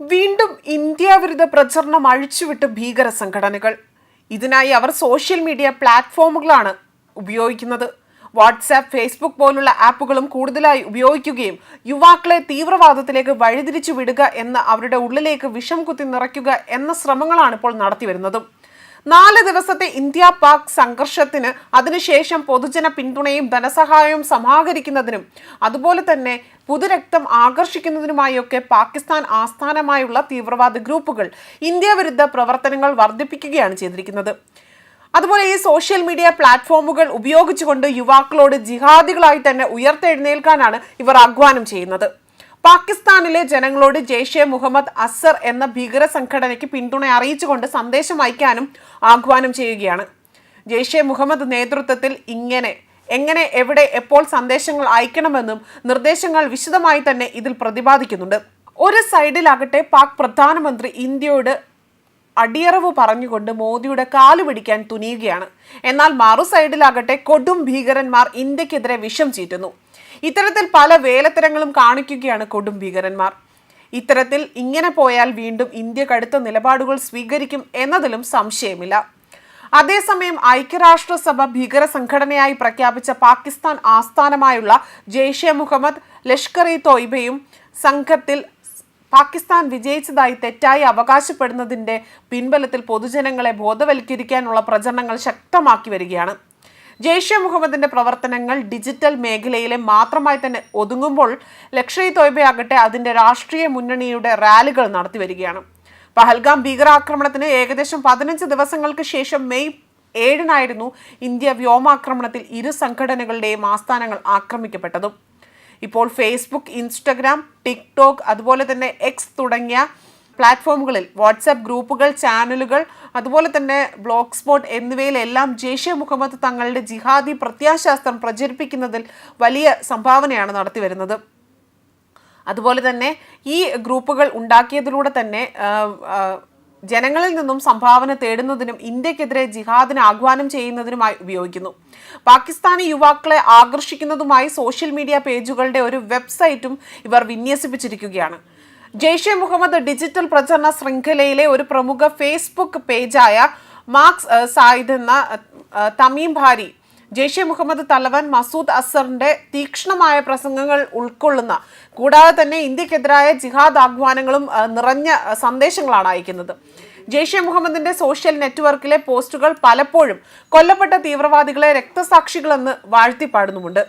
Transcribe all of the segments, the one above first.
വീണ്ടും ഇന്ത്യ വിരുദ്ധ പ്രചരണം അഴിച്ചുവിട്ട് ഭീകര സംഘടനകൾ. ഇതിനായി അവർ സോഷ്യൽ മീഡിയ പ്ലാറ്റ്ഫോമുകളാണ് ഉപയോഗിക്കുന്നത്. വാട്സാപ്പ് ഫേസ്ബുക്ക് പോലുള്ള ആപ്പുകളും കൂടുതലായി ഉപയോഗിക്കുകയും യുവാക്കളെ തീവ്രവാദത്തിലേക്ക് വഴിതിരിച്ചു വിടുക എന്ന അവരുടെ ഉള്ളിലേക്ക് വിഷം കുത്തി നിറയ്ക്കുക എന്ന ശ്രമങ്ങളാണ് ഇപ്പോൾ നടത്തിവരുന്നതും. നാല് ദിവസത്തെ ഇന്ത്യ പാക് സംഘർഷത്തിന് അതിനുശേഷം പൊതുജന പിന്തുണയും ധനസഹായവും സമാഹരിക്കുന്നതിനും അതുപോലെ തന്നെ പുതുരക്തം ആകർഷിക്കുന്നതിനുമായൊക്കെ പാകിസ്ഥാൻ ആസ്ഥാനമായുള്ള തീവ്രവാദ ഗ്രൂപ്പുകൾ ഇന്ത്യ വിരുദ്ധ പ്രവർത്തനങ്ങൾ വർദ്ധിപ്പിക്കുകയാണ് ചെയ്തിരിക്കുന്നത്. അതുപോലെ ഈ സോഷ്യൽ മീഡിയ പ്ലാറ്റ്ഫോമുകൾ ഉപയോഗിച്ചുകൊണ്ട് യുവാക്കളോട് ജിഹാദികളായി തന്നെ ഉയർത്തെഴുന്നേൽക്കാനാണ് ഇവർ ആഹ്വാനം ചെയ്യുന്നത്. പാകിസ്ഥാനിലെ ജനങ്ങളോട് ജെയ്ഷെ മുഹമ്മദ് അസർ എന്ന ഭീകര സംഘടനയ്ക്ക് പിന്തുണ അറിയിച്ചുകൊണ്ട് സന്ദേശം അയക്കാനും ആഹ്വാനം ചെയ്യുകയാണ്. ജെയ്ഷെ മുഹമ്മദ് നേതൃത്വത്തിൽ ഇങ്ങനെ എങ്ങനെ എവിടെ എപ്പോൾ സന്ദേശങ്ങൾ അയക്കണമെന്നും നിർദ്ദേശങ്ങൾ വിശദമായി തന്നെ ഇതിൽ പ്രതിപാദിക്കുന്നുണ്ട്. ഒരു സൈഡിലാകട്ടെ പാക് പ്രധാനമന്ത്രി ഇന്ത്യയോട് അടിയറവ് പറഞ്ഞുകൊണ്ട് മോദിയുടെ കാലു പിടിക്കാൻ തുനിയുകയാണ്. എന്നാൽ മറു സൈഡിലാകട്ടെ കൊടും ഭീകരന്മാർ ഇന്ത്യക്കെതിരെ വിഷം ചീറ്റുന്നു. ഇത്തരത്തിൽ പല വേലത്തരങ്ങളും കാണിക്കുകയാണ് കൊടും ഭീകരന്മാർ. ഇത്തരത്തിൽ ഇങ്ങനെ പോയാൽ വീണ്ടും ഇന്ത്യ കടുത്ത നിലപാടുകൾ സ്വീകരിക്കും എന്നതിലും സംശയമില്ല. അതേസമയം ഐക്യരാഷ്ട്രസഭ ഭീകര സംഘടനയായി പ്രഖ്യാപിച്ച പാകിസ്ഥാൻ ആസ്ഥാനമായുള്ള ജെയ്ഷെ മുഹമ്മദ് ലഷ്കർ ഇ തോയ്ബയും സംഘത്തിൽ പാകിസ്ഥാൻ വിജയിച്ചതായി തെറ്റായി അവകാശപ്പെടുന്നതിന്റെ പിൻബലത്തിൽ പൊതുജനങ്ങളെ ബോധവൽക്കരിക്കാനുള്ള പ്രചരണങ്ങൾ ശക്തമാക്കി വരികയാണ്. ജെയ്ഷെ മുഹമ്മദിന്റെ പ്രവർത്തനങ്ങൾ ഡിജിറ്റൽ മേഖലയിലെ മാത്രമായി തന്നെ ഒതുങ്ങുമ്പോൾ ലക്ഷറി തോയ്ബയാകട്ടെ അതിന്റെ രാഷ്ട്രീയ മുന്നണിയുടെ റാലികൾ നടത്തി വരികയാണ്. പഹൽഗാം ഭീകരാക്രമണത്തിന് ഏകദേശം പതിനഞ്ച് ദിവസങ്ങൾക്ക് ശേഷം മെയ് ഏഴിനായിരുന്നു ഇന്ത്യ വ്യോമാക്രമണത്തിൽ ഇരു സംഘടനകളുടെയും ആസ്ഥാനങ്ങൾ ആക്രമിക്കപ്പെട്ടതും. ഇപ്പോൾ ഫേസ്ബുക്ക് ഇൻസ്റ്റഗ്രാം ടിക്ടോക്ക് അതുപോലെ തന്നെ എക്സ് തുടങ്ങിയ പ്ലാറ്റ്ഫോമുകളിൽ വാട്സാപ്പ് ഗ്രൂപ്പുകൾ ചാനലുകൾ അതുപോലെ തന്നെ ബ്ലോഗ് സ്പോട്ട് എന്നിവയിലെല്ലാം ജെയ്ഷെ മുഹമ്മദ് തങ്ങളുടെ ജിഹാദി പ്രത്യാശാസ്ത്രം പ്രചരിപ്പിക്കുന്നതിൽ വലിയ സംഭാവനയാണ് നടത്തി വരുന്നത്. അതുപോലെ തന്നെ ഈ ഗ്രൂപ്പുകൾ ഉണ്ടാക്കിയതിലൂടെ തന്നെ ജനങ്ങളിൽ നിന്നും സംഭാവന തേടുന്നതിനും ഇന്ത്യക്കെതിരെ ജിഹാദിന് ആഹ്വാനം ചെയ്യുന്നതിനുമായി ഉപയോഗിക്കുന്നു. പാകിസ്ഥാനി യുവാക്കളെ ആകർഷിക്കുന്നതുമായി സോഷ്യൽ മീഡിയ പേജുകളുടെ ഒരു വെബ്സൈറ്റും ഇവർ വിന്യസിപ്പിച്ചിരിക്കുകയാണ്. ജെയ്ഷെ മുഹമ്മദ് ഡിജിറ്റൽ പ്രചരണ ശൃംഖലയിലെ ഒരു പ്രമുഖ ഫേസ്ബുക്ക് പേജായ മാർക്സ് സായിദ് എന്ന തമീം ഭാരി ജെയ്ഷെ മുഹമ്മദ് തലവൻ മസൂദ് അസറിന്റെ തീക്ഷ്ണമായ പ്രസംഗങ്ങൾ ഉൾക്കൊള്ളുന്ന കൂടാതെ തന്നെ ഇന്ത്യക്കെതിരായ ജിഹാദ് ആഹ്വാനങ്ങളും നിറഞ്ഞ സന്ദേശങ്ങളാണ് അയക്കുന്നത്. ജെയ്ഷെ മുഹമ്മദിന്റെ സോഷ്യൽ നെറ്റ്വർക്കിലെ പോസ്റ്റുകൾ പലപ്പോഴും കൊല്ലപ്പെട്ട തീവ്രവാദികളെ രക്തസാക്ഷികളെന്ന് വാഴ്ത്തിപ്പാടുന്നുമുണ്ട്.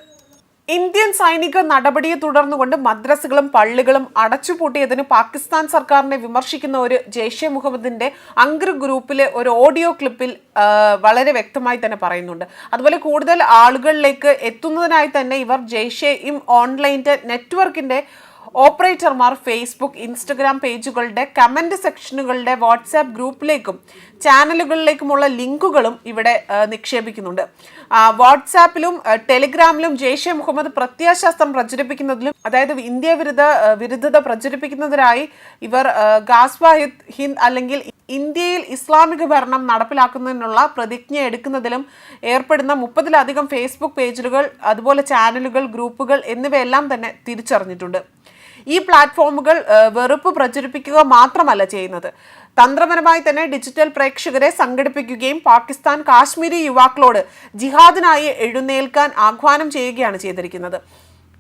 ഇന്ത്യൻ സൈനിക നടപടിയെ തുടർന്നുകൊണ്ട് മദ്രസകളും പള്ളികളും അടച്ചുപൂട്ടിയതിന് പാകിസ്ഥാൻ സർക്കാരിനെ വിമർശിക്കുന്ന ഒരു ജെയ്ഷെ മുഹമ്മദിന്റെ അങ്കർ ഗ്രൂപ്പിലെ ഒരു ഓഡിയോ ക്ലിപ്പിൽ വളരെ വ്യക്തമായി തന്നെ പറയുന്നുണ്ട്. അതുപോലെ കൂടുതൽ ആളുകളിലേക്ക് എത്തുന്നതിനായി തന്നെ ഇവർ ജെയ്ഷെയും ഓൺലൈന്റെ നെറ്റ്വർക്കിന്റെ ഓപ്പറേറ്റർമാർ ഫേസ്ബുക്ക് ഇൻസ്റ്റഗ്രാം പേജുകളുടെ കമന്റ് സെക്ഷനുകളുടെ വാട്സാപ്പ് ഗ്രൂപ്പിലേക്കും ചാനലുകളിലേക്കുമുള്ള ലിങ്കുകളും ഇവിടെ നിക്ഷേപിക്കുന്നുണ്ട്. വാട്സാപ്പിലും ടെലിഗ്രാമിലും ജെയ്ഷെ മുഹമ്മദ് പ്രത്യയശാസ്ത്രം പ്രചരിപ്പിക്കുന്നതിലും അതായത് ഇന്ത്യ വിരുദ്ധ വിരുദ്ധത പ്രചരിപ്പിക്കുന്നതിനായി ഇവർ ഗാസ്വാഹിദ് ഗാസ്വ ഹിന്ദ് ഹിന്ദ് അല്ലെങ്കിൽ ഇന്ത്യയിൽ ഇസ്ലാമിക ഭരണം നടപ്പിലാക്കുന്നതിനുള്ള പ്രതിജ്ഞ എടുക്കുന്നതിലും ഏർപ്പെടുന്ന മുപ്പതിലധികം ഫേസ്ബുക്ക് പേജുകൾ അതുപോലെ ചാനലുകൾ ഗ്രൂപ്പുകൾ എന്നിവയെല്ലാം തന്നെ തിരിച്ചറിഞ്ഞിട്ടുണ്ട്. ഈ പ്ലാറ്റ്ഫോമുകൾ വെറുപ്പ് പ്രചരിപ്പിക്കുക മാത്രമല്ല ചെയ്യുന്നത്. തന്ത്രപരമായി തന്നെ ഡിജിറ്റൽ പ്രേക്ഷകരെ സംഘടിപ്പിക്കുകയും പാകിസ്ഥാൻ കാശ്മീരി യുവാക്കളോട് ജിഹാദിനായി എഴുന്നേൽക്കാൻ ആഹ്വാനം ചെയ്യുകയാണ് ചെയ്തിരിക്കുന്നത്.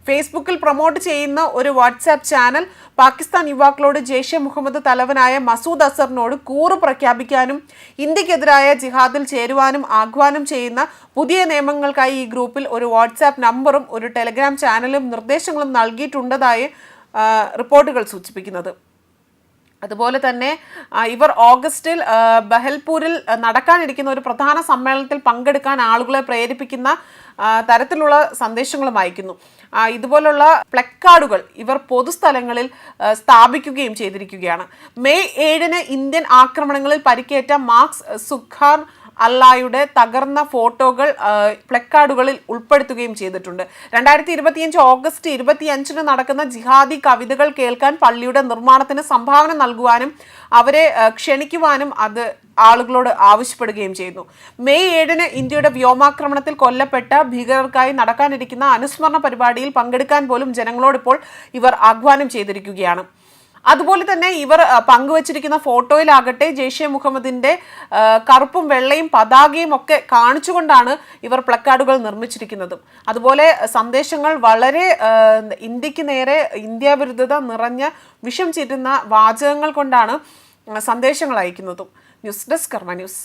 ഫേസ്ബുക്കിൽ പ്രൊമോട്ട് ചെയ്യുന്ന ഒരു വാട്സാപ്പ് ചാനൽ പാകിസ്ഥാൻ യുവാക്കളോട് ജെയ്ഷെ മുഹമ്മദ് തലവനായ മസൂദ് അസറിനോട് കൂറ് പ്രഖ്യാപിക്കാനും ഇന്ത്യക്കെതിരായ ജിഹാദിൽ ചേരുവാനും ആഹ്വാനം ചെയ്യുന്ന പുതിയ നിയമങ്ങൾക്കായി ഈ ഗ്രൂപ്പിൽ ഒരു വാട്സാപ്പ് നമ്പറും ഒരു ടെലഗ്രാം ചാനലും നിർദ്ദേശങ്ങളും നൽകിയിട്ടുണ്ടതായി റിപ്പോർട്ടുകൾ സൂചിപ്പിക്കുന്നത്. അതുപോലെ തന്നെ ഇവർ ഓഗസ്റ്റിൽ ബഹൽപൂരിൽ നടക്കാനിരിക്കുന്ന ഒരു പ്രധാന സമ്മേളനത്തിൽ പങ്കെടുക്കാൻ ആളുകളെ പ്രേരിപ്പിക്കുന്ന തരത്തിലുള്ള സന്ദേശങ്ങളും അയക്കുന്നു. ഇതുപോലുള്ള പ്ലക്കാർഡുകൾ ഇവർ പൊതുസ്ഥലങ്ങളിൽ സ്ഥാപിക്കുകയും ചെയ്തിരിക്കുകയാണ്. മെയ് ഏഴിന് ഇന്ത്യൻ ആക്രമണങ്ങളിൽ പരിക്കേറ്റ മാർക്സ് സുഖാർ അല്ലായുടെ തകർന്ന ഫോട്ടോകൾ പ്ലക്കാർഡുകളിൽ ഉൾപ്പെടുത്തുകയും ചെയ്തിട്ടുണ്ട്. രണ്ടായിരത്തി ഇരുപത്തിയഞ്ച് ഓഗസ്റ്റ് ഇരുപത്തിയഞ്ചിന് നടക്കുന്ന ജിഹാദി കവിതകൾ കേൾക്കാൻ പള്ളിയുടെ നിർമ്മാണത്തിന് സംഭാവന നൽകുവാനും അവരെ ക്ഷണിക്കുവാനും അത് ആളുകളോട് ആവശ്യപ്പെടുകയും ചെയ്യുന്നു. മെയ് ഏഴിന് ഇന്ത്യയുടെ വ്യോമാക്രമണത്തിൽ കൊല്ലപ്പെട്ട ഭീകരർക്കായി നടക്കാനിരിക്കുന്ന അനുസ്മരണ പരിപാടിയിൽ പങ്കെടുക്കാൻ പോലും ജനങ്ങളോട് ഇപ്പോൾ ഇവർ ആഹ്വാനം ചെയ്തിരിക്കുകയാണ്. അതുപോലെ തന്നെ ഇവർ പങ്കുവച്ചിരിക്കുന്ന ഫോട്ടോയിലാകട്ടെ ജെയ്ഷെ മുഹമ്മദിന്റെ കറുപ്പും വെള്ളയും പതാകയും ഒക്കെ കാണിച്ചുകൊണ്ടാണ് ഇവർ പ്ലക്കാർഡുകൾ നിർമ്മിച്ചിരിക്കുന്നതും. അതുപോലെ സന്ദേശങ്ങൾ വളരെ ഇന്ത്യയ്ക്ക് നേരെ ഇന്ത്യ വിരുദ്ധത നിറഞ്ഞ വിഷം ചീറ്റുന്ന വാചകങ്ങൾ കൊണ്ടാണ് സന്ദേശങ്ങൾ അയക്കുന്നതും. News desk Karma news.